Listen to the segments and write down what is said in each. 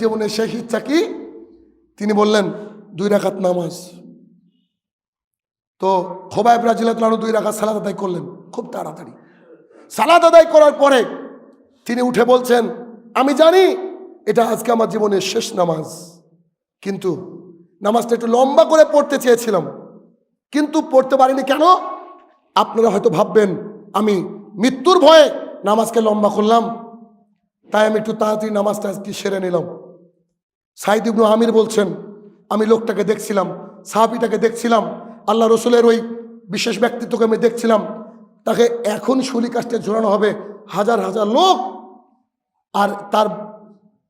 জীবনের শেষ ইচ্ছা কি? তিনি বললেন, দুই রাখাত নামাজ। তো খোবাই ব্রাজিলাতলানো দুই রাখাত সালাদ আদায় করলেন, খুব তাড়াতাড়ি। সালাদ আদায় করার পরে তিনি উঠে বলছেন, আমি জানি এটা আজকে আমার জীবনের শেষ নামাজ, কিন্তু নামাজটা একটু লম্বা করে পড়তে চেয়েছিলাম, কিন্তু পড়তে পারিনি কেন? আপনারা হয়তো ভাববেন, আমি মৃত্যুর ভয়ে নামাজকে লম্বা করলাম তাই আমি একটু তাড়াতাড়ি নামাজটা আজকে সেরে নিলাম। সাইদ ইবনু আমির বলছেন, আমি লোকটাকে দেখছিলাম, সাহাবিটাকে দেখছিলাম, আল্লাহ রসুলের ওই বিশেষ ব্যক্তিত্বকে আমি দেখছিলাম, তাকে এখন শুলি কাস্টে ঝোলানো হবে হাজার হাজার লোক, আর তার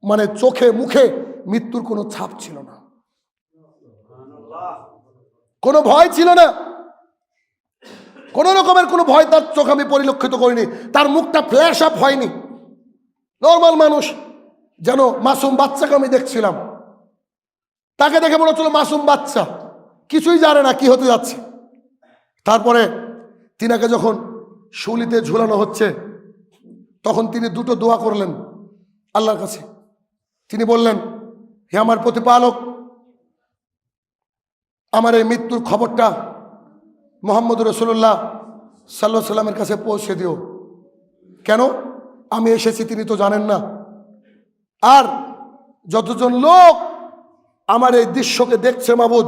মানে চোখে মুখে মৃত্যুর কোনো ছাপ ছিল না। কোনো ভয় ছিল না। কোনো রকমের কোনো ভয় তার চোখ আমি পরিলক্ষিত করিনি। তার মুখটা ফ্ল্যাশ আপ হয়নি। নর্মাল মানুষ, যেন মাসুম বাচ্চাকে আমি দেখছিলাম। তাকে দেখে মনে হচ্ছিল মাসুম বাচ্চা। কিছুই জানে না কি হতে যাচ্ছে। তারপরে তিনাকে যখন শুলিতে ঝুলানো হচ্ছে, তখন তিনি দুটো দোয়া করলেন আল্লাহর কাছে। তিনি বললেন, হে আমার প্রতিপালক, আমার এই মৃত্যুর খবরটা মোহাম্মদ রসুল্লাহ সাল্লাহ সাল্লামের কাছে পৌঁছে দিও। কেন? আমি এসেছি, তিনি তো জানেন না। আর যতজন লোক আমার এই দৃশ্যকে দেখছে, মাবুদ,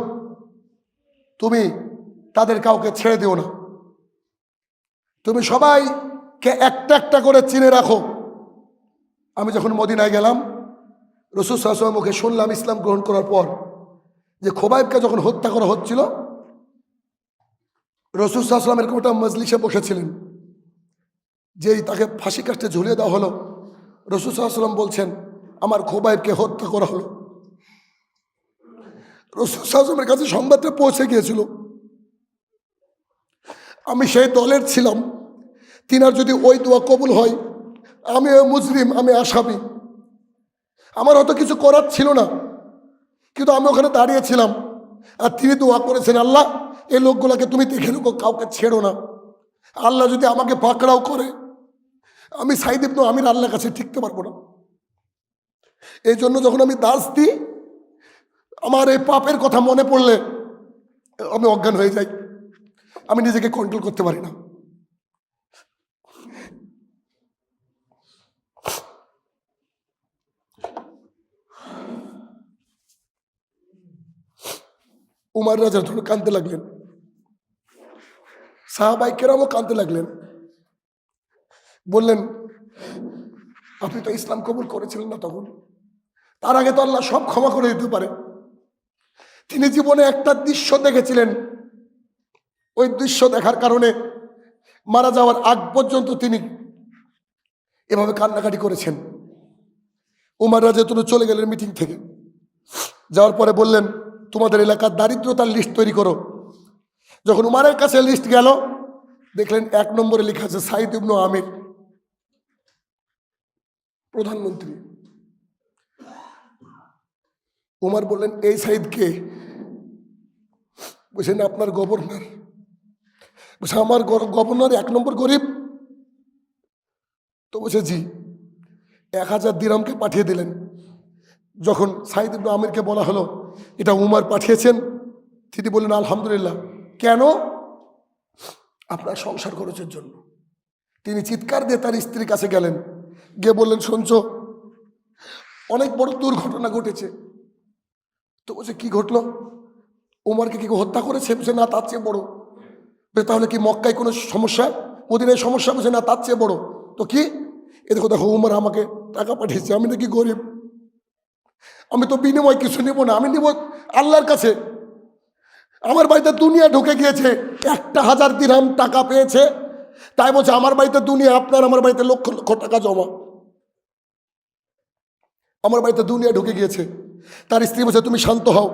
তুমি তাদের কাউকে ছেড়ে দিও না। তুমি সবাইকে একটা একটা করে চিনে রাখো। আমি যখন মদিনায় গেলাম, রসুল সাহসমের মুখে শুনলাম ইসলাম গ্রহণ করার পর, যে খোবাইবকে যখন হত্যা করা হচ্ছিল, রসুল সাহসালাম এরকম একটা মজলিসে বসেছিলেন। যেই তাকে ফাঁসি কাস্টে ঝুলিয়ে দেওয়া হলো, রসুল সাহসালাম বলছেন, আমার খোবাইবকে হত্যা করা হলো। রসুল সাহসালামের কাছে সংবাদটা পৌঁছে গিয়েছিল। আমি সেই দলের ছিলাম, তিনার যদি ওই দোয়া কবুল হয়, আমি ওই মুসলিম আমি আসামি। আমার হয়তো কিছু করার ছিল না, কিন্তু আমি ওখানে দাঁড়িয়েছিলাম আর তিনি দোয়া করেছেন, আল্লাহ, এই লোকগুলোকে তুমি দেখে রেখো, কাউকে ছেড়ো না। আল্লাহ যদি আমাকে পাকড়াও করে আমি সাইদিব নো আমি আল্লাহর কাছে ঠিকতে পারব না। এই জন্য যখন আমি দাস দিই, আমার এই পাপের কথা মনে পড়লে আমি অজ্ঞান হয়ে যাই। আমি নিজেকে কন্ট্রোল করতে পারি না। উমার রাজা ধরে কাঁদতে লাগলেন। সাহাবাই কেরামও কাঁদতে লাগলেন। বললেন, আপনি তো ইসলাম কবুল করেছিলেন না তখন। তার আগে তো আল্লাহ সব ক্ষমা করে দিতে পারে। তিনি জীবনে একটা দৃশ্য দেখেছিলেন। ওই দৃশ্য দেখার কারণে মারা যাওয়ার আগ পর্যন্ত তিনি এভাবে কান্নাকাটি করেছেন। উমার রাজা তুমি চলে গেলেন মিটিং থেকে। যাওয়ার পরে বললেন, তোমাদের এলাকার দারিদ্রতার লিস্ট তৈরি করো। যখন উমারের কাছে লিস্ট গেল, দেখলেন এক নম্বরে লেখা আছে, সাইদ ইবনু আমির। প্রধানমন্ত্রী। উমার বললেন, এই সাইদ কে? বলছেন, আপনার গভর্নর। বলছে, আমার গভর্নর এক নম্বর গরিব। তো বলছে, জি। এক হাজার দিরামকে পাঠিয়ে দিলেন। যখন সাইদ ইবনু আমিরকে বলা হলো, এটা উমার পাঠিয়েছেন? তিনি বললেন, আলহামদুলিল্লাহ। কেন? আপনার সংসার খরচের জন্য। তিনি চিৎকার দিয়ে তার স্ত্রীর কাছে গেলেন। গিয়ে বললেন, শুনছ, অনেক বড় দুর্ঘটনা ঘটেছে। তো বলছে, কি ঘটলো? উমারকে কি হত্যা করেছে? বলছে, না, তার চেয়ে বড়। তাহলে কি মক্কায় কোনো সমস্যা? মদিনায় সমস্যা? বলছে, না, তার চেয়ে বড়। তো কি? এ দেখো দেখো, উমার আমাকে টাকা পাঠিয়েছে, আমি নাকি গরিব। আমি তো বিনিময় কিছু নেব না, আমি নেব আল্লাহর কাছে। আমার বাড়িতে দুনিয়া ঢুকে গিয়েছে, একটা হাজার দিরহাম টাকা পেয়েছে। তাই বলছে, আমার বাড়িতে দুনিয়া, আপনার আমার বাড়িতে লক্ষ লক্ষ টাকা জমা। আমার বাড়িতে দুনিয়া ঢুকে গিয়েছে। তার স্ত্রী বলছে, তুমি শান্ত হও।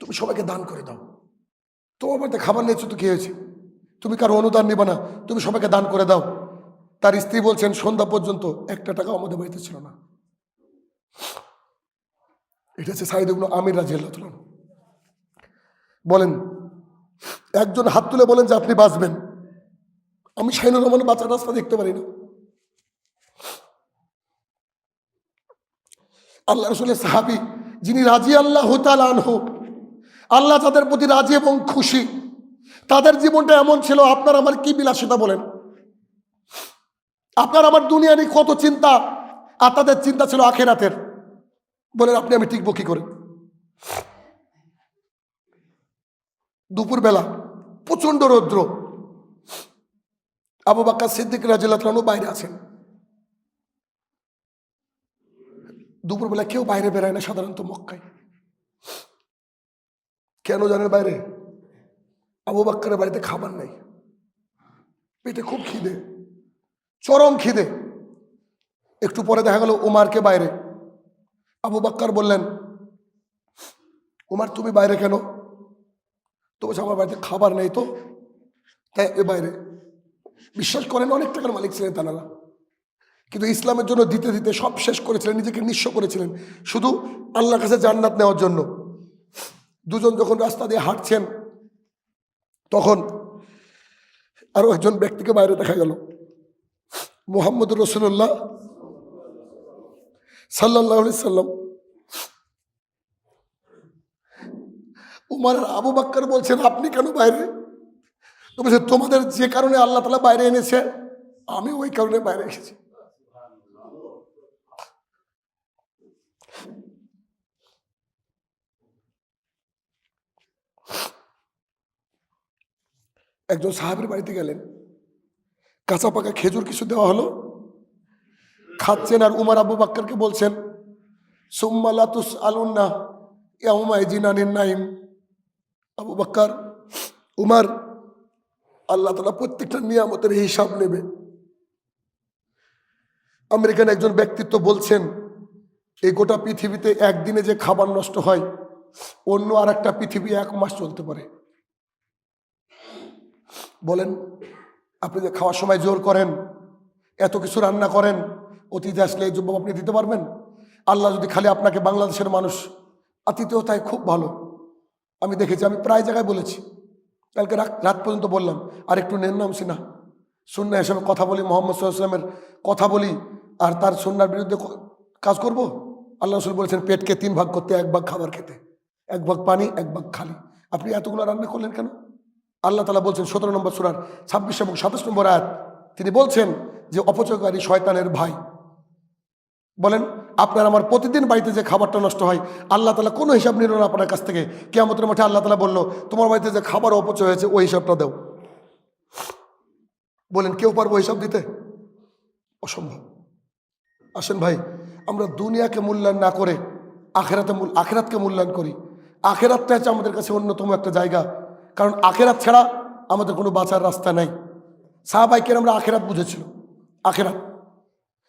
তুমি সবাইকে দান করে দাও। তোমার বাড়িতে খাবার নিয়েছো তো কি হয়েছে? তুমি কারও অনুদান নেবে না। তুমি সবাইকে দান করে দাও। তার স্ত্রী বলছেন, সন্ধ্যা পর্যন্ত একটা টাকা আমাদের বাড়িতে ছিল না। এটা হচ্ছে সাইদ ইবনু আমির রাজিয়াল্লাহ বলেন, একজন হাত তুলে বলেন যে, আপনি বাঁচবেন। আমি শাহিনুর রহমানের বাঁচার রাস্তা দেখতে পারি না। আল্লাহ রসুলের সাহাবি যিনি রাজি আল্লাহ আনহু, আল্লাহ তাদের প্রতি রাজি এবং খুশি। তাদের জীবনটা এমন ছিল, আপনার আমার কি বিলাসিতা বলেন। আপনার আমার দুনিয়া নিয়ে কত চিন্তা, আর তাদের চিন্তা ছিল আখেরাতের। বলেন, আপনি আমি টিকবো কি করে? দুপুরবেলা প্রচণ্ড রৌদ্র। আবু বাক্কা সিদ্দিক রাজিল্লাহনু বাইরে আছেন। দুপুরবেলা কেউ বাইরে বেড়ায় না সাধারণত মক্কায়। কেন জানেন বাইরে? আবু বাক্কারের বাড়িতে খাবার নেই। পেটে খুব খিদে, চরম খিদে। একটু পরে দেখা গেল উমারকে বাইরে। আবু বাক্কার বললেন, উমার, তুমি বাইরে কেন? তো আমার বাড়িতে খাবার নেই তো? তাই এ বাইরে। বিশ্বাস করেন, অনেক টাকার মালিক ছিলেন তারা। কিন্তু ইসলামের জন্য দিতে দিতে সব শেষ করেছিলেন, নিজেকে নিঃস্ব করেছিলেন। শুধু আল্লাহর কাছে জান্নাত নেওয়ার জন্য। দুজন যখন রাস্তা দিয়ে হাঁটছেন, তখন আরও একজন ব্যক্তিকে বাইরে দেখা গেল। মোহাম্মদ রসুল্লাহ সাল্লাহ সাল্লাম। উমার আবু বাক্কার বলছেন, আপনি কেন বাইরে? তো বলছে, তোমাদের যে কারণে আল্লাহ তালা বাইরে এনেছে, আমি ওই কারণে বাইরে এসেছি। একজন সাহাবের বাড়িতে গেলেন। কাঁচা পাকা খেজুর কিছু দেওয়া হলো। খাচ্ছেন আর উমার আবু বাক্কারকে বলছেন সুম্মালাতুস আলুন্না ইয়াউমাই জিনানিন নাইম আবু বাক্কার, উমার আল্লাহ তালা প্রত্যেকটা নিয়ামতের হিসাব নেবে। আমেরিকান একজন ব্যক্তিত্ব বলছেন এই গোটা পৃথিবীতে একদিনে যে খাবার নষ্ট হয়, অন্য আর একটা পৃথিবী এক মাস চলতে পারে। বলেন, আপনি যে খাওয়ার সময় জোর করেন, এত কিছু রান্না করেন, অতীতে আসলে এই জবাব আপনি দিতে পারবেন? আল্লাহ যদি খালি আপনাকে বাংলাদেশের মানুষ, আতিথেয়তায় খুব ভালো। আমি দেখেছি, আমি প্রায় জায়গায় বলেছি কালকে রাত পর্যন্ত বললাম, আর একটু নেন নামছি না। সুন্না হিসেবে কথা বলি, মোহাম্মদ সাল্লামের কথা বলি, আর তার সন্ন্যার বিরুদ্ধে কাজ করব? আল্লাহ রসুল বলেছেন, পেটকে তিন ভাগ করতে, এক ভাগ খাবার খেতে, এক ভাগ পানি, এক ভাগ খালি। আপনি এতগুলো রান্না করলেন কেন? আল্লাহ তালা বলছেন, সতেরো নম্বর সুরার ছাব্বিশ এবং সাতাশ নম্বর আয়াত, তিনি বলছেন যে, অপচয়কারী শয়তানের ভাই। বলেন আপনার আমার প্রতিদিন বাড়িতে যে খাবারটা নষ্ট হয়, আল্লাহ তালা কোনো হিসাব নিল না আপনার কাছ থেকে। কেমতের মাঠে আল্লাহ তালা বলল, তোমার বাড়িতে যে খাবার অপচয় হয়েছে, ওই হিসাবটা দাও। বলেন, কেউ পারব হিসাব দিতে? অসম্ভব। আসেন ভাই, আমরা দুনিয়াকে মূল্যায়ন না করে আখেরাতে মূল আখেরাতকে মূল্যায়ন করি। আখেরাতটা হচ্ছে আমাদের কাছে অন্যতম একটা জায়গা। কারণ আখেরাত ছাড়া আমাদের কোনো বাঁচার রাস্তা নাই। সাহাবাইকের আমরা আখেরাত বুঝেছিল। আখেরাত।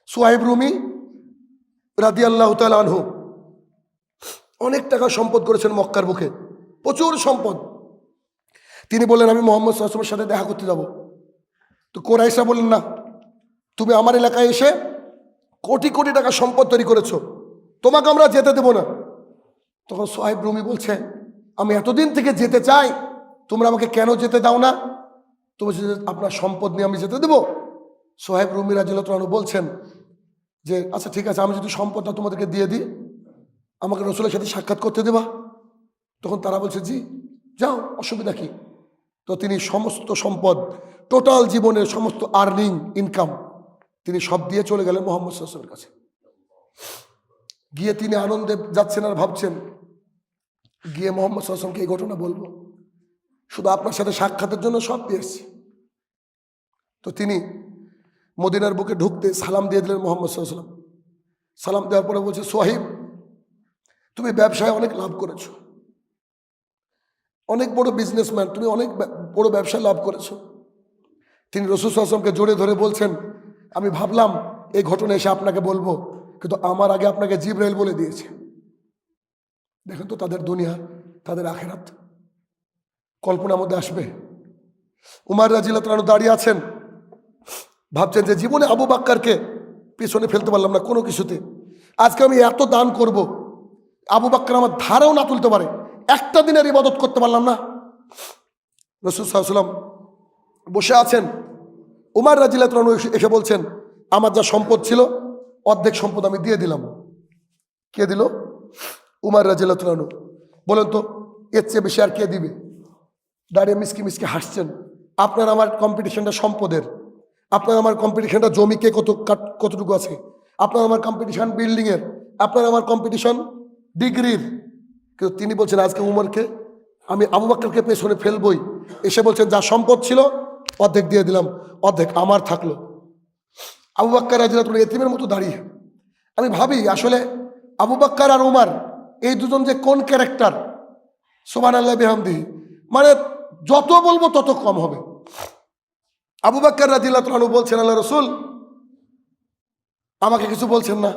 সোহাইব রুমি রাদি আল্লাহ আনহু। অনেক টাকা সম্পদ করেছেন মক্কার বুকে। প্রচুর সম্পদ। তিনি বললেন, আমি মোহাম্মদ সাহসমের সাথে দেখা করতে যাব। তো কোরাইশা বললেন, না, তুমি আমার এলাকায় এসে কোটি কোটি টাকা সম্পদ তৈরি করেছ। তোমাকে আমরা যেতে দেবো না। তখন সোহাইব রুমি বলছে, আমি এতদিন থেকে যেতে চাই, তোমরা আমাকে কেন যেতে দাও না? তুমি আপনার সম্পদ নিয়ে আমি যেতে দেবো? সোহেব রুমি রাজিল্লাহ বলছেন যে আচ্ছা ঠিক আছে, আমি যদি সম্পদটা তোমাদেরকে দিয়ে দিই, আমাকে রসুলের সাথে সাক্ষাৎ করতে দেবা? তখন তারা বলছে, জি, যাও, অসুবিধা কি? তো তিনি সমস্ত সম্পদ, টোটাল জীবনের সমস্ত আর্নিং ইনকাম তিনি সব দিয়ে চলে গেলেন মোহাম্মদ সাল্লামের কাছে। গিয়ে তিনি আনন্দে যাচ্ছেন আর ভাবছেন, গিয়ে মোহাম্মদ সাল্লামকে এই ঘটনা বলব। শুধু আপনার সাথে সাক্ষাতের জন্য সব পেয়েছি। তো তিনি মদিনার বুকে ঢুকতে সালাম দিয়ে দিলেন মোহাম্মদ সাল্লাম সালাম দেওয়ার পরে বলছে সোহিব তুমি ব্যবসায় অনেক লাভ করেছ। অনেক বড় বিজনেসম্যান তুমি অনেক বড় ব্যবসায় লাভ করেছ। তিনি রসুল আসলামকে জোরে ধরে বলছেন, আমি ভাবলাম এই ঘটনা এসে আপনাকে বলব, কিন্তু আমার আগে আপনাকে জিব্রাইল বলে দিয়েছে। দেখেন তো তাদের দুনিয়া, তাদের আখেরাত। কল্পনার মধ্যে আসবে। উমার রাজিল্লাহ দাঁড়িয়ে আছেন। ভাবছেন যে জীবনে আবু বাক্কারকে পিছনে ফেলতে পারলাম না কোনো কিছুতে। আজকে আমি এত দান করব, আবু বাক্কার আমার ধারাও না তুলতে পারে। একটা দিনের ইবাদত করতে পারলাম না। রসুল সাল্লাম বসে আছেন। উমার রাজিল্লাহ এসে বলছেন, আমার যা সম্পদ ছিল, অর্ধেক সম্পদ আমি দিয়ে দিলাম। কে দিল? উমার রাজিল্লাহনু বলেন তো, এর চেয়ে বেশি আর কে দিবে? দাঁড়িয়ে মিসকি মিসকি হাসছেন। আপনার আমার কম্পিটিশনটা সম্পদের। আপনার আমার কম্পিটিশনটা জমিকে কত কাট- কতটুকু আছে? আপনার আমার কম্পিটিশন বিল্ডিংয়ের আপনার আমার কম্পিটিশন ডিগ্রির কিন্তু তিনি বলছেন, আজকে উমরকে আমি আবু বাক্কারকে পেছনে ফেলবই। এসে বলছেন, যা সম্পদ ছিল, অর্ধেক দিয়ে দিলাম। অর্ধেক আমার থাকল। আবু বাক্কার রাজিলা তুমি এতিমের মতো দাঁড়িয়ে। আমি ভাবি, আসলে আবু বাক্কার আর উমার এই দুজন যে কোন ক্যারেক্টার সোমান আল্লাহ বেহামদি। মানে যত বলব তত কম হবে। আবু বাক্কার রাজিল্লাহ তালু বলছেন, আল্লাহ রসুল, আমাকে কিছু বলছেন না।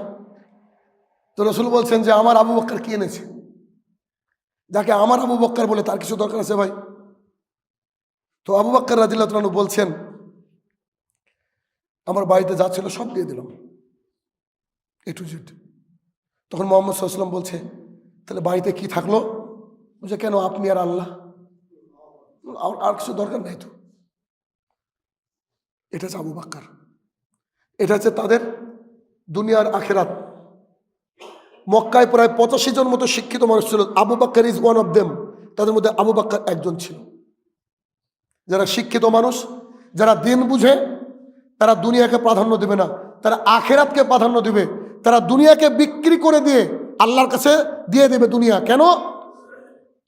তো রসুল বলছেন যে, আমার আবু বক্কর কি এনেছে? যাকে আমার আবু বক্কর বলে তার কিছু দরকার আছে ভাই। তো আবু বক্কর রাজিল্লাহ তালু বলছেন, আমার বাড়িতে যা ছিল সব দিয়ে দিলাম এ টু জেড তখন মোহাম্মদ সাল্লাম বলছে, তাহলে বাড়িতে কি থাকল? বলছে, কেন, আপনি আর আল্লাহ? আর কিছু দরকার নেই তো। এটা হচ্ছে আবু বাক্কার। এটা হচ্ছে তাদের দুনিয়ার আখেরাত। মক্কায় প্রায় পঁচাশি জন মতো শিক্ষিত মানুষ ছিল। Abu Bakkar is one of them তাদের মধ্যে আবু বাক্কার একজন ছিল। যারা শিক্ষিত মানুষ, যারা দিন বুঝে, তারা দুনিয়াকে প্রাধান্য দেবে না। তারা আখেরাতকে প্রাধান্য দিবে। তারা দুনিয়াকে বিক্রি করে দিয়ে আল্লাহর কাছে দিয়ে দেবে দুনিয়া। কেন?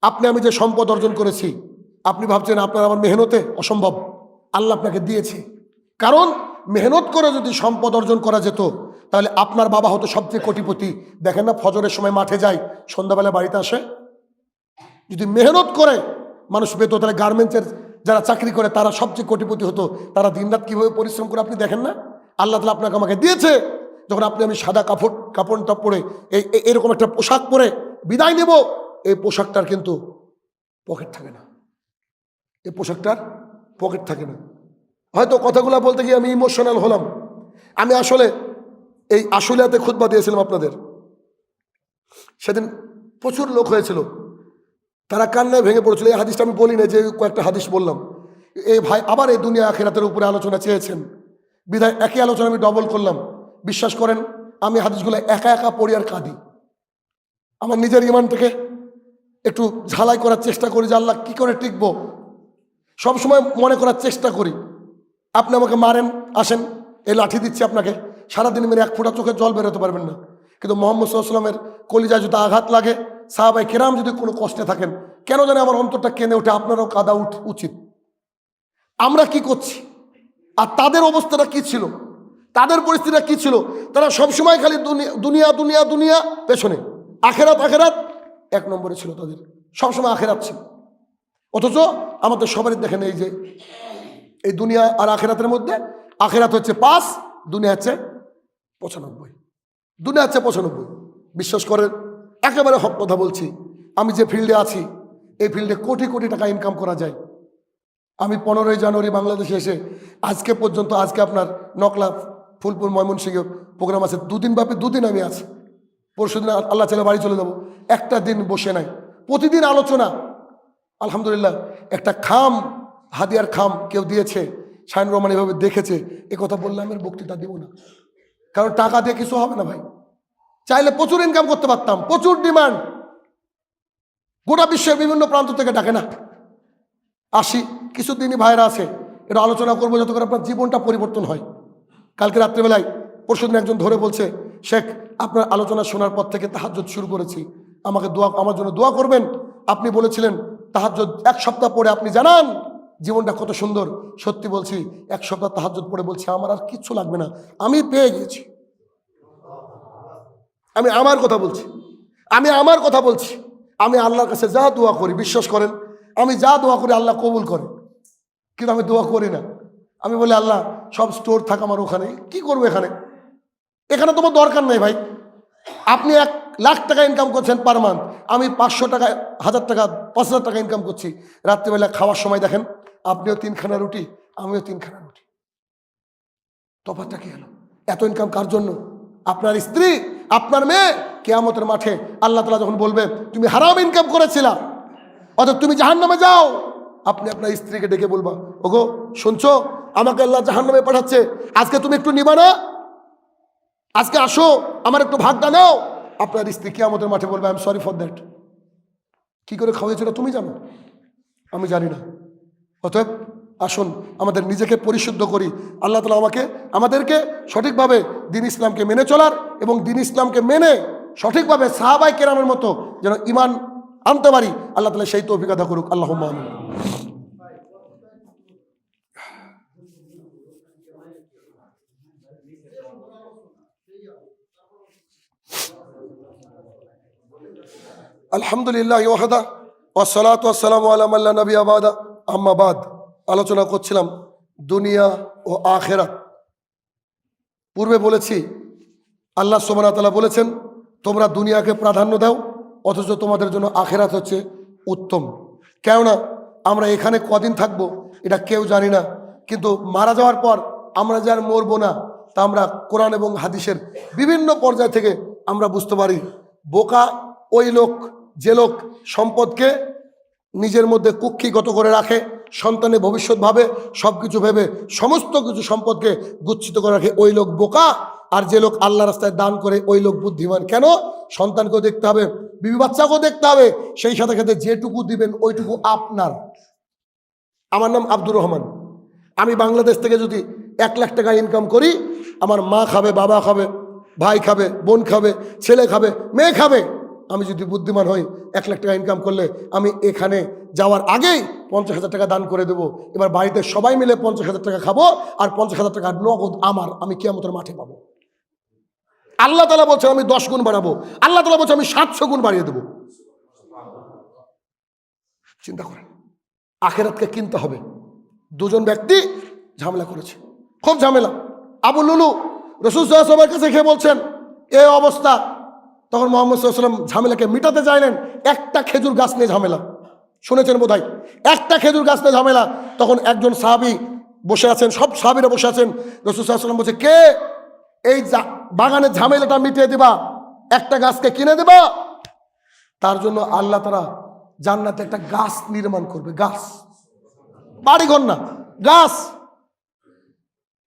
আপনি, আমি যে সম্পদ অর্জন করেছি, আপনি ভাবছেন আপনার আমার মেহনতে অসম্ভব। আল্লাহ আপনাকে দিয়েছে। কারণ মেহনত করে যদি সম্পদ অর্জন করা যেত, তাহলে আপনার বাবা হতো সবচেয়ে কোটিপতি। দেখেন না, ফজরের সময় মাঠে যায়, সন্ধ্যাবেলা বাড়িতে আসে। যদি মেহনত করে মানুষ পেত, তাহলে গার্মেন্টসের যারা চাকরি করে, তারা সবচেয়ে কোটিপতি হতো। তারা দিনরাত কীভাবে পরিশ্রম করে আপনি দেখেন না? আল্লাহ তালা আপনাকে আমাকে দিয়েছে, যখন আপনি আমি সাদা কাপড় কাপড়টা পরে, এই এরকম একটা পোশাক পরে বিদায় নেব, এই পোশাকটার কিন্তু পকেট থাকে না। এই পোশাকটার পকেট থাকে না। হয়তো কথাগুলো বলতে গিয়ে আমি ইমোশনাল হলাম। আমি আসলে এই আশুলিয়াতে খুতবা দিয়েছিলাম আপনাদের। সেদিন প্রচুর লোক হয়েছিল। তারা কান্নায় ভেঙে পড়েছিল। এই হাদিসটা আমি বলি না যে কয়েকটা হাদিস বললাম। এই ভাই আবার এই দুনিয়া আখেরাতের উপরে আলোচনা চেয়েছেন। বিধায় একই আলোচনা আমি ডবল করলাম। বিশ্বাস করেন, আমি হাদিসগুলো একা একা পড়ি আর কাঁদি। আমার নিজের ইমান থেকে একটু ঝালাই করার চেষ্টা করি যে আল্লাহ কী করে টিকবো। সবসময় মনে করার চেষ্টা করি। আপনি আমাকে মারেন, আসেন, এই লাঠি দিচ্ছি আপনাকে। সারাদিন মেরে এক ফোঁটা চোখে জল বেরোতে পারবেন না। কিন্তু মোহাম্মদ সাল্লামের কলিজায় যদি আঘাত লাগে সাহাবাই কেরাম যদি কোনো কষ্টে থাকেন, কেন জানে আমার অন্তরটা কেঁদে ওঠে, আপনারও কাদা উঠ, উচিত। আমরা কি করছি? আর তাদের অবস্থাটা কি ছিল? তাদের পরিস্থিতিটা কি ছিল? তারা সবসময় খালি দুনিয়া দুনিয়া দুনিয়া দুনিয়া, পেছনে। আখেরাত আখেরাত, এক নম্বরে ছিল তাদের। সবসময় আখেরাত ছিল। অথচ আমাদের সবারই দেখেন এই যে এই দুনিয়া আর আখেরাতের মধ্যে? আখেরাত হচ্ছে পাঁচ, দুনিয়া হচ্ছে পঁচানব্বই। দুনিয়া হচ্ছে পঁচানব্বই। বিশ্বাস করেন, একেবারে হক কথা বলছি। আমি যে ফিল্ডে আছি, এই ফিল্ডে কোটি কোটি টাকা ইনকাম করা যায়। আমি পনেরোই জানুয়ারি বাংলাদেশে এসে, আজকে পর্যন্ত, আজকে আপনার নকলা, ফুলপুর ময়মনসিংহ প্রোগ্রাম আছে। দুদিন ব্যাপী দুদিন আমি আছি। পরশু দিন আল্লাহ চালে বাড়ি চলে যাব। একটা দিন বসে নাই। প্রতিদিন আলোচনা। আলহামদুলিল্লাহ, একটা খাম হাদিয়ার খাম কেউ দিয়েছে, শাহিন রহমান এভাবে দেখেছে, এ কথা বললে আমি বক্তৃতা দেবো না। কারণ টাকা দিয়ে কিছু হবে না ভাই। চাইলে প্রচুর ইনকাম করতে পারতাম, প্রচুর ডিমান্ড গোটা বিশ্বের বিভিন্ন প্রান্ত থেকে ডাকে না। আসি, কিছুদিনই ভাইরা আছে এটা আলোচনা করব যাতে করে আপনার জীবনটা পরিবর্তন হয়। কালকে রাত্রেবেলায় পরশুদিন একজন ধরে বলছে, শেখ, আপনার আলোচনা শোনার পর থেকে তাহাজ্জুদ শুরু করেছি। আমাকে দোয়া, আমার জন্য দোয়া করবেন। আপনি বলেছিলেন, তাহাজ্জুদ এক সপ্তাহ পরে আপনি জানান। জীবনটা কত সুন্দর। সত্যি বলছি, এক সপ্তাহ তাহাজ্জুদ পড়ে বলছি, আমার আর কিচ্ছু লাগবে না। আমি পেয়ে গেছি। আমি আমার কথা বলছি। আমি আমার কথা বলছি। আমি আল্লাহর কাছে যা দোয়া করি, বিশ্বাস করেন, আমি যা দোয়া করি আল্লাহ কবুল করে। কিন্তু আমি দোয়া করি না। আমি বলি, আল্লাহ, সব স্টোর থাক আমার ওখানে। কি করব এখানে? এখানে তোমার দরকার নেই ভাই। আপনি এক লাখ টাকা ইনকাম করছেন পার মান্থ আমি পাঁচশো টাকা, হাজার টাকা, পাঁচ হাজার টাকা ইনকাম করছি। রাত্রিবেলা খাওয়ার সময় দেখেন আপনিও তিনখানা রুটি, আমিও তিনখানা রুটি। তফাতটা কি হলো? এত ইনকাম কার জন্য? আপনার স্ত্রী, আপনার মেয়ে? কেয়ামতের মাঠে আল্লাহ তালা যখন বলবে, তুমি হারাম ইনকাম করেছিলা, অর্থাৎ তুমি জাহান নামে যাও, আপনি আপনার স্ত্রীকে ডেকে বলবা, ওগো, শুনছো? আমাকে আল্লাহ জাহান নামে পাঠাচ্ছে। আজকে তুমি একটু নিবা না? আজকে আসো, আমার একটু ভাগটা নাও। আপনার স্ত্রী কি আমাদের মাঠে বলবে I am sorry for that কি করে খাওয়াইছিল তুমি জানো? আমি জানি না। অতএব আসুন, আমাদের নিজেকে পরিশুদ্ধ করি। আল্লাহ তালা আমাকে, আমাদেরকে সঠিকভাবে দিন ইসলামকে মেনে চলার এবং দিন ইসলামকে মেনে সঠিকভাবে সাহাবাই কেরামের মতো যেন ইমান আনতে পারি, আল্লাহ তালা সেই তো অভিজ্ঞতা করুক। আল্লাহ আলহামদুলিল্লাহ ওয়াহাদা ওয়াসালাত ওয়াসালাম আলাম আল্লাহ নবী আবাদা আম্মাবাদ আলোচনা করছিলাম দুনিয়া ও আখেরাত। পূর্বে বলেছি, আল্লাহ সোমানা তালা বলেছেন, তোমরা দুনিয়াকে প্রাধান্য দাও, অথচ তোমাদের জন্য আখেরাত হচ্ছে উত্তম। কেননা, আমরা এখানে কদিন থাকব, এটা কেউ জানি না, কিন্তু মারা যাওয়ার পর আমরা যার মরবো না, তা আমরা কোরআন এবং হাদিসের বিভিন্ন পর্যায় থেকে আমরা বুঝতে পারি। বোকা ওই লোক, যে লোক সম্পদকে নিজের মধ্যে কুক্ষিগত করে রাখে, সন্তানের ভবিষ্যৎ ভাবে সব কিছু ভেবে সমস্ত কিছু সম্পদকে গুচ্ছিত করে রাখে। ওই লোক বোকা, আর যে লোক আল্লাহ রাস্তায় দান করে, ওই লোক বুদ্ধিমান। কেন? সন্তানকেও দেখতে হবে, বিবি বাচ্চাকেও দেখতে হবে। সেই সাথে সাথে যেটুকু দিবেন, ওইটুকু আপনার। আমার নাম আব্দুর রহমান। আমি বাংলাদেশ থেকে যদি এক লাখ টাকা ইনকাম করি, আমার মা খাবে, বাবা খাবে, ভাই খাবে, বোন খাবে, ছেলে খাবে, মেয়ে খাবে আমি যদি বুদ্ধিমান হই, এক লাখ টাকা ইনকাম করলে আমি এখানে যাওয়ার আগেই পঞ্চাশ হাজার টাকা দান করে দেবো। এবার বাড়িতে সবাই মিলে পঞ্চাশ হাজার টাকা খাব আর পঞ্চাশ হাজার টাকা নগদ আমার, আমি কেমতের মাঠে পাবো। আল্লাহ তালা বলছে, আমি দশ গুণ বাড়াবো। আল্লাহ তালা বলছে, আমি সাতশো গুণ বাড়িয়ে দেবো। চিন্তা করেন, আখেরাতকে কিনতে হবে। দুজন ব্যক্তি ঝামেলা করেছে। খুব ঝামেলা। আবু লুলু, রসুল সাল্লামের কাছে খেয়ে বলছেন, এ অবস্থা তখন মোহাম্মদ সাল্লাম ঝামেলাকে মিটাতে চাইলেন, একটা খেজুর গাছ নিয়ে ঝামেলা। শুনেছেন বোধহয়? একটা খেজুর গাছ নিয়ে ঝামেলা। তখন একজন সাহাবি বসে আছেন, সব সাহাবিরা বসে আছেন। রসুল সাল্লাম বলছে, কে? এই বাগানের ঝামেলাটা মিটিয়ে দিবা, একটা গাছকে কিনে দেবা। তার জন্য আল্লাহ তারা জান্নাতে একটা গাছ নির্মাণ করবে, গাছ। বাড়িঘর না, গাছ।